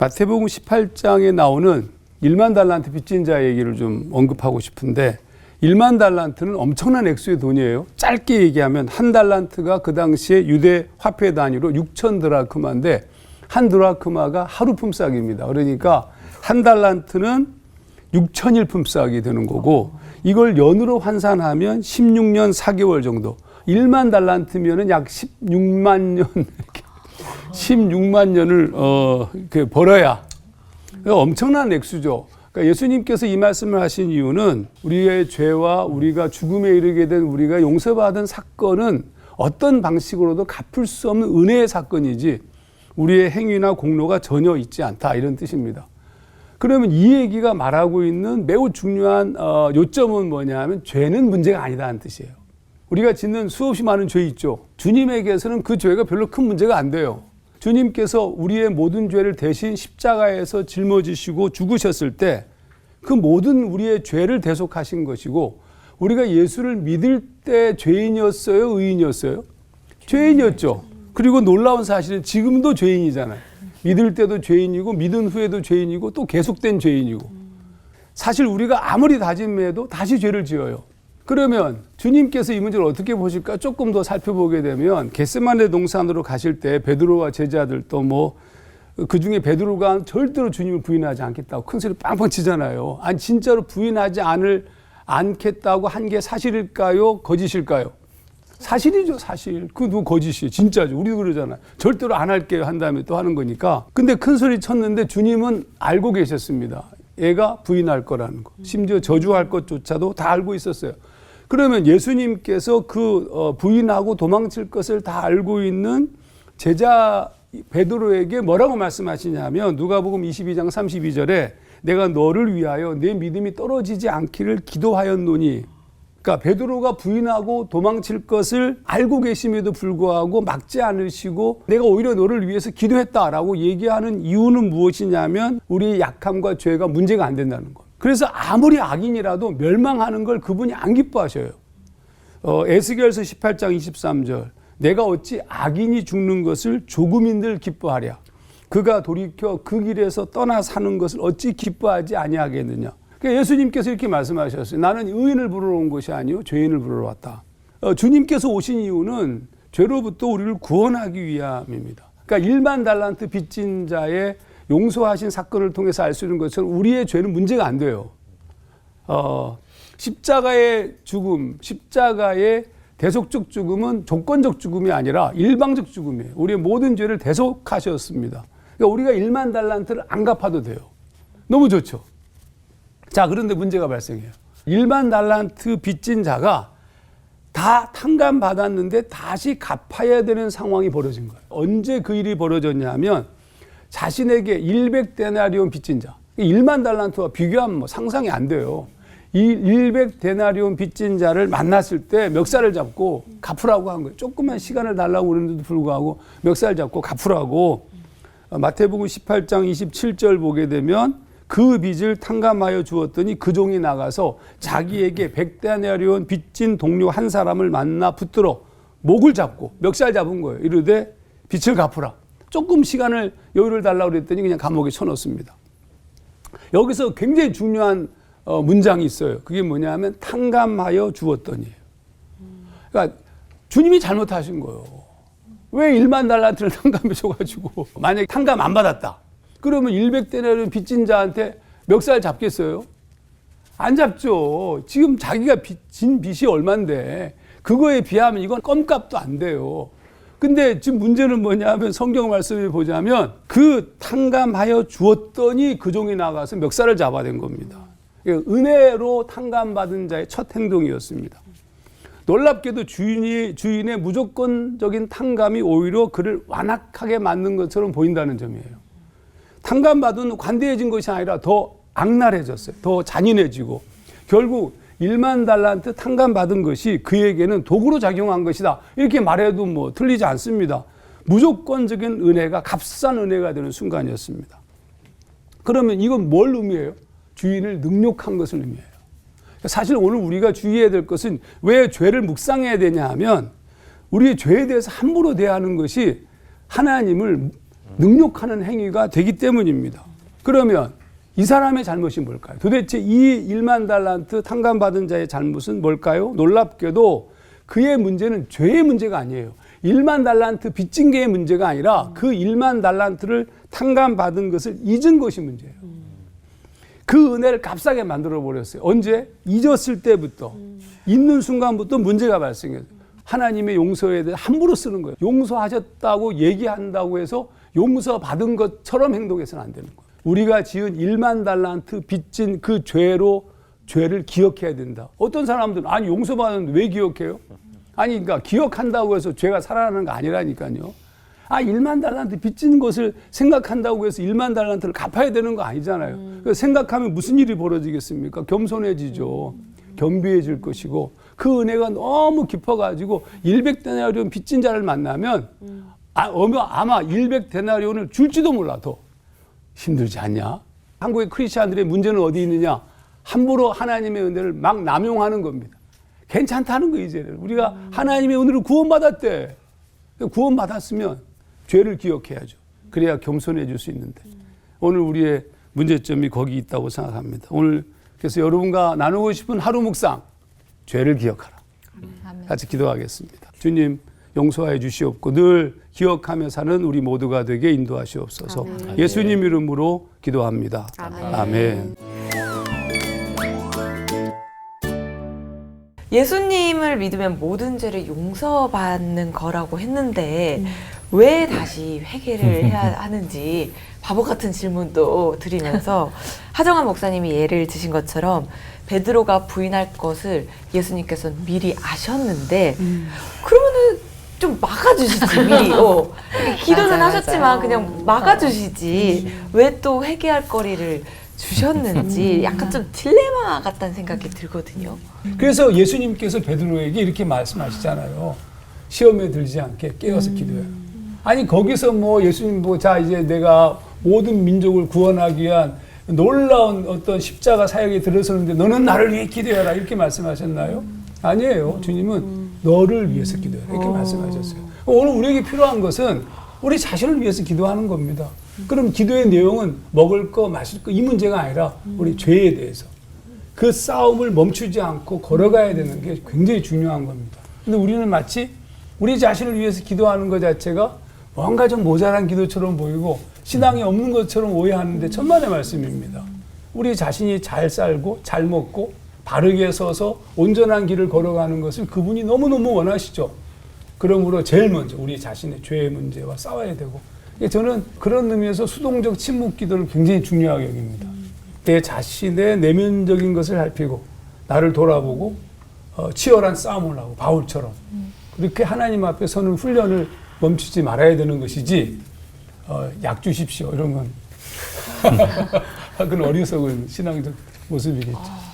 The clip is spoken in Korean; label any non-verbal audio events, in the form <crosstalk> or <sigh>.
마태복음 18장에 나오는 1만 달란트 빚진 자 얘기를 좀 언급하고 싶은데 1만 달란트는 엄청난 액수의 돈이에요. 짧게 얘기하면 한 달란트가 그 당시에 유대 화폐 단위로 6천 드라크마인데 한 드라크마가 하루 품삯입니다. 그러니까 한 달란트는 6천일 품삯이 되는 거고 이걸 연으로 환산하면 16년 4개월 정도. 1만 달란트면은 약 16만 년 16만 년을 어, 그 벌어야 엄청난 액수죠. 그러니까 예수님께서 이 말씀을 하신 이유는 우리의 죄와 우리가 죽음에 이르게 된 우리가 용서받은 사건은 어떤 방식으로도 갚을 수 없는 은혜의 사건이지 우리의 행위나 공로가 전혀 있지 않다 이런 뜻입니다. 그러면 이 얘기가 말하고 있는 매우 중요한 어, 요점은 뭐냐면 죄는 문제가 아니다는 뜻이에요. 우리가 짓는 수없이 많은 죄 있죠. 주님에게서는 그 죄가 별로 큰 문제가 안 돼요. 주님께서 우리의 모든 죄를 대신 십자가에서 짊어지시고 죽으셨을 때 그 모든 우리의 죄를 대속하신 것이고 우리가 예수를 믿을 때 죄인이었어요, 의인이었어요? 죄인이었죠. 그리고 놀라운 사실은 지금도 죄인이잖아요. 믿을 때도 죄인이고 믿은 후에도 죄인이고 또 계속된 죄인이고 사실 우리가 아무리 다짐해도 다시 죄를 지어요. 그러면 주님께서 이 문제를 어떻게 보실까 조금 더 살펴보게 되면 겟세마네 동산으로 가실 때 베드로와 제자들 또뭐그 중에 베드로가 절대로 주님을 부인하지 않겠다고 큰 소리 빵빵 치잖아요. 아니 진짜로 부인하지 않을 않겠다고 한 게 사실일까요? 거짓일까요? 사실이죠, 사실. 그 누구 거짓이에요. 진짜죠. 우리도 그러잖아요. 절대로 안 할게요. 한 다음에 또 하는 거니까. 근데 큰 소리 쳤는데 주님은 알고 계셨습니다. 얘가 부인할 거라는 거. 심지어 저주할 것조차도 다 알고 있었어요. 그러면 예수님께서 그 어, 부인하고 도망칠 것을 다 알고 있는 제자 베드로에게 뭐라고 말씀하시냐면 누가복음 22장 32절에 내가 너를 위하여 내 믿음이 떨어지지 않기를 기도하였노니 그러니까 베드로가 부인하고 도망칠 것을 알고 계심에도 불구하고 막지 않으시고 내가 오히려 너를 위해서 기도했다라고 얘기하는 이유는 무엇이냐면 우리의 약함과 죄가 문제가 안 된다는 것. 그래서 아무리 악인이라도 멸망하는 걸 그분이 안 기뻐하셔요. 어, 에스겔서 18장 23절. 내가 어찌 악인이 죽는 것을 조금인들 기뻐하랴. 그가 돌이켜 그 길에서 떠나 사는 것을 어찌 기뻐하지 아니하겠느냐. 그러니까 예수님께서 이렇게 말씀하셨어요. 나는 의인을 부르러 온 것이 아니요 죄인을 부르러 왔다. 어, 주님께서 오신 이유는 죄로부터 우리를 구원하기 위함입니다. 그러니까 일만 달란트 빚진 자의 용서하신 사건을 통해서 알 수 있는 것처럼 우리의 죄는 문제가 안 돼요. 어, 십자가의 죽음, 십자가의 대속적 죽음은 조건적 죽음이 아니라 일방적 죽음이에요. 우리의 모든 죄를 대속하셨습니다. 그러니까 우리가 1만 달란트를 안 갚아도 돼요. 너무 좋죠. 자, 그런데 문제가 발생해요. 1만 달란트 빚진 자가 다 탕감 받았는데 다시 갚아야 되는 상황이 벌어진 거예요. 언제 그 일이 벌어졌냐면 자신에게 100데나리온 빚진 자, 1만 달란트와 비교하면 뭐 상상이 안 돼요. 이 100데나리온 빚진 자를 만났을 때 멱살을 잡고 갚으라고 한 거예요. 조금만 시간을 달라고 그러는데도 불구하고 멱살 잡고 갚으라고 어, 마태복음 18장 27절 보게 되면 그 빚을 탕감하여 주었더니 그 종이 나가서 자기에게 백데나리온 빚진 동료 한 사람을 만나 붙들어 목을 잡고 멱살 잡은 거예요. 이르되 빚을 갚으라. 조금 시간을 여유를 달라고 그랬더니 그냥 감옥에 쳐넣습니다. 여기서 굉장히 중요한 어, 문장이 있어요. 그게 뭐냐면 탕감하여 주었더니. 그러니까 주님이 잘못하신 거예요. 왜 1만 달란트를 <laughs> 탕감해 줘가지고 만약에 탕감 안 받았다. 그러면 100대나리온 빚진 자한테 멱살 잡겠어요? 안 잡죠. 지금 자기가 빚진 빚이 얼만데 그거에 비하면 이건 껌값도 안 돼요. 근데 지금 문제는 뭐냐면 성경 말씀을 보자면 그 탕감하여 주었더니 그 종이 나가서 멱살을 잡아낸 겁니다. 은혜로 탕감받은 자의 첫 행동이었습니다. 놀랍게도 주인이 주인의 무조건적인 탕감이 오히려 그를 완악하게 만든 것처럼 보인다는 점이에요. 탕감받은 관대해진 것이 아니라 더 악랄해졌어요. 더 잔인해지고 결국 1만 달란트 탕감 받은 것이 그에게는 도구로 작용한 것이다. 이렇게 말해도 뭐 틀리지 않습니다. 무조건적인 은혜가 값싼 은혜가 되는 순간이었습니다. 그러면 이건 뭘 의미해요? 주인을 능욕한 것을 의미해요. 사실 오늘 우리가 주의해야 될 것은 왜 죄를 묵상해야 되냐 하면 우리의 죄에 대해서 함부로 대하는 것이 하나님을 능욕하는 행위가 되기 때문입니다. 그러면 이 사람의 잘못이 뭘까요? 도대체 이 1만 달란트 탕감받은 자의 잘못은 뭘까요? 놀랍게도 그의 문제는 죄의 문제가 아니에요. 1만 달란트 빚진 게의 문제가 아니라 그 1만 달란트를 탕감받은 것을 잊은 것이 문제예요. 그 은혜를 값싸게 만들어 버렸어요. 언제? 잊었을 때부터 있는 순간부터 문제가 발생해요. 하나님의 용서에 대해 함부로 쓰는 거예요. 용서하셨다고 얘기한다고 해서 용서 받은 것처럼 행동해서는 안 되는 거예요. 우리가 지은 1만 달란트 빚진 그 죄로 죄를 기억해야 된다. 어떤 사람들은 아니 용서받았는데 왜 기억해요? 아니 그러니까 기억한다고 해서 죄가 살아나는 거 아니라니까요. 아, 1만 달란트 빚진 것을 생각한다고 해서 1만 달란트를 갚아야 되는 거 아니잖아요. 그래서 생각하면 무슨 일이 벌어지겠습니까? 겸손해지죠. 겸비해질 것이고 그 은혜가 너무 깊어가지고 100데나리온 빚진 자를 만나면 아, 어머, 아마 100데나리온을 줄지도 몰라 더 힘들지 않냐? 한국의 크리스천들의 문제는 어디 있느냐? 함부로 하나님의 은혜를 막 남용하는 겁니다. 괜찮다는 거 이제는 우리가 하나님의 은혜를 구원받았대. 구원받았으면 죄를 기억해야죠. 그래야 겸손해질 수 있는데 오늘 우리의 문제점이 거기 있다고 생각합니다. 오늘 그래서 여러분과 나누고 싶은 하루 묵상 죄를 기억하라. 같이 기도하겠습니다. 주님 용서해 주시옵고 늘 기억하며 사는 우리 모두가 되게 인도하시옵소서. 예수님 이름으로 기도합니다. 아멘. 예수님을 믿으면 모든 죄를 용서받는 거라고 했는데 왜 다시 회개를 해야 하는지 바보 같은 질문도 드리면서 <laughs> 하정환 목사님이 예를 드신 것처럼 베드로가 부인할 것을 예수님께서는 미리 아셨는데 그러면은 좀 막아주시지 미리 어. <laughs> 기도는 맞아요, 하셨지만 맞아요. 그냥 막아주시지 왜 또 회개할 거리를 주셨는지 약간 좀 딜레마 같다는 생각이 들거든요. 그래서 예수님께서 베드로에게 이렇게 말씀하시잖아요. 시험에 들지 않게 깨어서 기도해라. 아니 거기서 뭐 예수님 뭐자 이제 내가 모든 민족을 구원하기 위한 놀라운 어떤 십자가 사역에 들어서는데 너는 나를 위해 기도해라 이렇게 말씀하셨나요? 아니에요. 주님은 너를 위해서 기도해라 이렇게 말씀하셨어요. 오늘 우리에게 필요한 것은 우리 자신을 위해서 기도하는 겁니다. 그럼 기도의 내용은 먹을 거, 마실 거 이 문제가 아니라 우리 죄에 대해서 그 싸움을 멈추지 않고 걸어가야 되는 게 굉장히 중요한 겁니다. 근데 우리는 마치 우리 자신을 위해서 기도하는 것 자체가 뭔가 좀 모자란 기도처럼 보이고 신앙이 없는 것처럼 오해하는데 천만의 말씀입니다. 우리 자신이 잘 살고 잘 먹고 바르게 서서 온전한 길을 걸어가는 것을 그분이 너무너무 원하시죠. 그러므로 제일 먼저 우리 자신의 죄의 문제와 싸워야 되고 예, 저는 그런 의미에서 수동적 침묵 기도를 굉장히 중요하게 여깁니다. 내 자신의 내면적인 것을 살피고 나를 돌아보고 어, 치열한 싸움을 하고 바울처럼 그렇게 하나님 앞에 서는 훈련을 멈추지 말아야 되는 것이지 어, 약 주십시오 이런 건 <laughs> 그건 어리석은 신앙적 모습이겠죠.